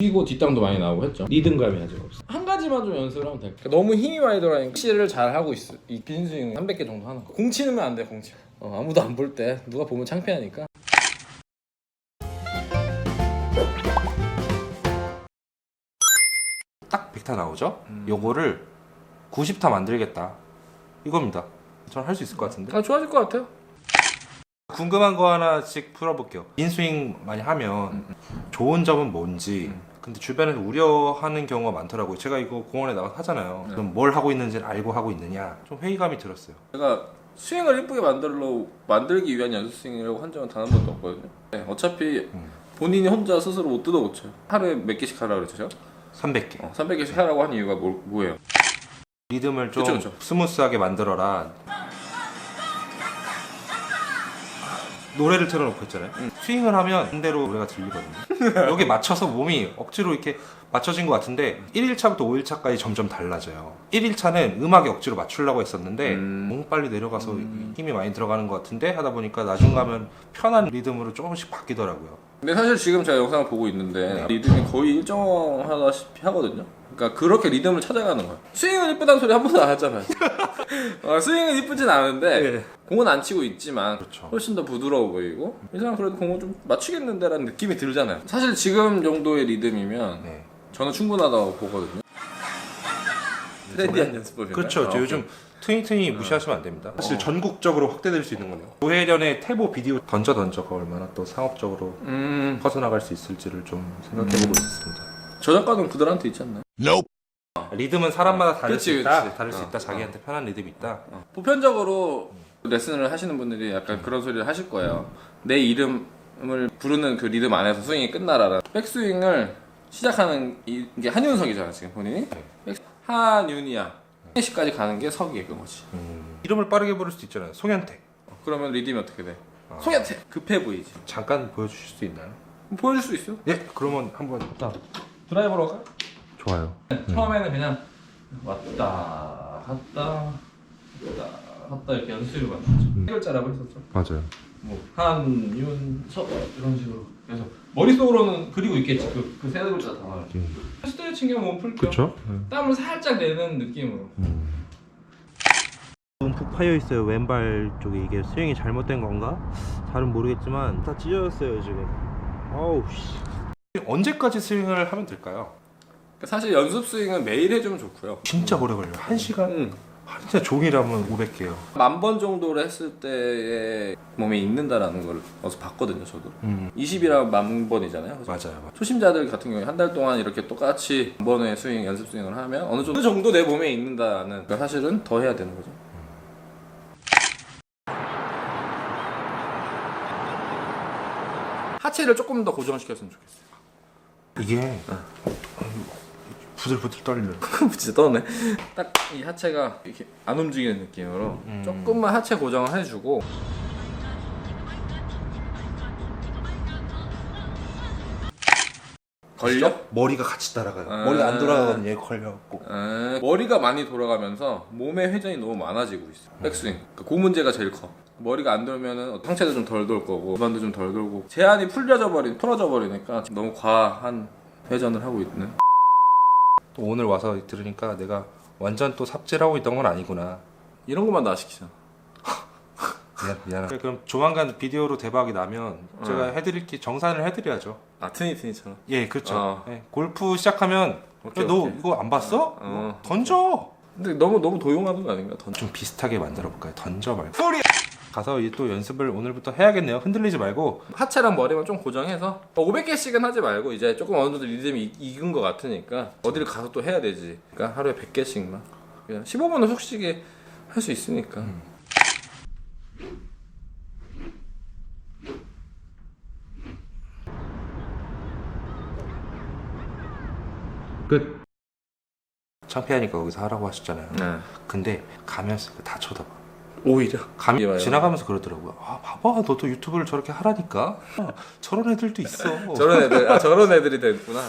뛰고 뒷땅도 많이 나오고 했죠. 리듬감이 아직 없어. 한 가지만 좀 연습을 하면 돼. 그러니까 너무 힘이 많이 들어가니까 시를 잘 하고 있어. 이 빈스윙 300개 정도 하는 거. 공 치면 안 돼, 공 치. 어, 아무도 안 볼 때 누가 보면 창피하니까. 딱 100타 나오죠? 요거를 90타 만들겠다. 이겁니다. 저는 할 수 있을 것 같은데. 아 좋아질 것 같아요. 궁금한 거 하나씩 풀어볼게요. 인스윙 많이 하면 좋은 점은 뭔지. 근데 주변에서 우려하는 경우가 많더라고요. 제가 이거 공원에 나가서 하잖아요. 그럼 뭘 하고 있는지를 알고 하고 있느냐. 좀 회의감이 들었어요. 제가 스윙을 예쁘게 만들러 만들기 위한 연습 스윙이라고 한 적은 단 한 번도 없거든요. 네, 어차피 본인이 혼자 스스로 못 뜯어 고쳐요. 하루에 몇 개씩 하라 그랬죠? 300개. 어, 300개씩 하라고 한 이유가 뭐, 뭐예요? 리듬을 좀 그쵸, 그쵸. 스무스하게 만들어라. 노래를 틀어놓고 했잖아요. 스윙을 하면 반대로 노래가 들리거든요. 여기 맞춰서 몸이 억지로 이렇게 맞춰진 것 같은데 1일차부터 5일차까지 점점 달라져요. 1일차는 음악에 억지로 맞추려고 했었는데 음. 너무 빨리 내려가서 힘이 많이 들어가는 것 같은데 하다 보니까 나중 가면 편한 리듬으로 조금씩 바뀌더라고요. 근데 사실 지금 제가 영상을 보고 있는데 리듬이 거의 일정하다시피 하거든요. 그러니까 그렇게 리듬을 찾아가는 거야. 스윙은 이쁘다는 소리 한 번도 안 하잖아요. 어, 스윙은 이쁘진 않은데 네. 공은 안 치고 있지만 그렇죠. 훨씬 더 부드러워 보이고 이 사람 그래도 공을 좀 맞추겠는데라는 느낌이 들잖아요. 사실 지금 정도의 리듬이면 네. 저는 충분하다고 보거든요. 트렌디한 연습법인가요? 그렇죠. 아, 저 오케이. 요즘 트윈 트윈이 무시하시면 안 됩니다. 사실 전국적으로 확대될 수 있는 거네요. 조혜련의 태보 비디오 던져 던져가 얼마나 또 상업적으로 음, 퍼져나갈 수 있을지를 좀 생각해보고 있었습니다. 저작가는 그들한테 있지 않나요? 리듬은 사람마다 다를 그치, 수 있다. 그치. 다를 수 어, 있다. 자기한테 편한 리듬이 있다. 어. 보편적으로 레슨을 하시는 분들이 약간 그런 소리를 하실 거예요. 내 이름을 부르는 그 리듬 안에서 스윙이 끝나라라. 백스윙을 시작하는 이- 이게 한윤석이잖아 지금 본인이. 백- 한윤이야. 시까지 가는 게 석이에요 그거지. 이름을 빠르게 부를 수도 있잖아요. 송현택. 어, 그러면 리듬이 어떻게 돼? 송현태 급해 보이지. 잠깐 보여주실 수 있나요? 보여줄 수 있어? 예, 그러면 한번 드라이버로 갈까? 좋아요. 처음에는 그냥 왔다 갔다 왔다 갔다 이렇게 연습을 만들었죠. 세 글자라고 했었죠. 맞아요. 뭐 한윤석 이런 식으로 그래서 머릿속으로는 그리고 있겠지 그, 그세 글자 단어를 스트레칭 겸 몸풀 겸 그렇죠. 땀을 살짝 내는 느낌으로 지금 푹 파여 있어요 왼발 쪽에 이게 스윙이 잘못된 건가? 잘은 모르겠지만 다 찢어졌어요 지금 아우 씨 언제까지 스윙을 하면 될까요? 그러니까 사실 연습 스윙은 매일 해주면 좋고요 진짜 오래 걸려요. 한 시간? 음. 진짜 종일 하면 500개요. 만 번 정도를 했을 때의 몸에 익는다라는 걸 어디서 봤거든요 저도 음. 20이랑 만 번이잖아요 그죠? 맞아요. 맞아요. 초심자들 같은 경우에 한 달 동안 이렇게 똑같이 한 번의 스윙 연습 스윙을 하면 어느 정도, 어느 정도 내 몸에 익는다는 그러니까 사실은 더 해야 되는 거죠. 하체를 조금 더 고정시켰으면 좋겠어요. 이게 부들부들 떨리는. 진짜 떠네. 딱 이 하체가 이렇게 안 움직이는 느낌으로 조금만 하체 고정을 해주고 걸려? 머리가 같이 따라가요. 아. 머리가 안 돌아가면 얘 걸려갖고. 에, 머리가 많이 돌아가면서 몸의 회전이 너무 많아지고 있어. 백스윙. 그, 그 문제가 제일 커. 머리가 안 돌면은 상체도 좀 덜 돌 거고 골반도 좀 덜 돌고 제한이 풀려져 버린 풀어져 버리니까 너무 과한 회전을 하고 있는. 또 오늘 와서 들으니까 내가 완전 또 삽질을 하고 있던 건 아니구나. 이런 것만 나 시키잖아. 미안, 미안하다. 그럼 조만간 비디오로 대박이 나면 제가 해드릴 게 정산을 해드려야죠. 아 트니 트니처럼. 예, 그렇죠. 어. 예, 골프 시작하면 오케이, 야, 너 오케이. 이거 안 봤어? 어. 던져. 근데 너무 너무 도용하는 거 아닌가? 던. 좀 비슷하게 만들어 볼까요? 던져 말고. 소리. 가서 이제 또 연습을 오늘부터 해야겠네요. 흔들리지 말고. 하체랑 머리만 좀 고정해서 500개씩은 하지 말고 이제 조금 어느 정도 리듬이 익- 익은 것 같으니까 어디를 가서 또 해야 되지. 그러니까 하루에 100개씩만. 그냥 15분은 솔직히 할수 있으니까. 끝. 창피하니까 거기서 하라고 하셨잖아요. 네. 근데 가면서 다 쳐다봐. 오히려. 감, 이봐요. 지나가면서 그러더라고요. 아, 봐봐, 너도 유튜브를 저렇게 하라니까. 아, 저런 애들도 있어. 저런 애들, 아 저런 애들이 됐구나.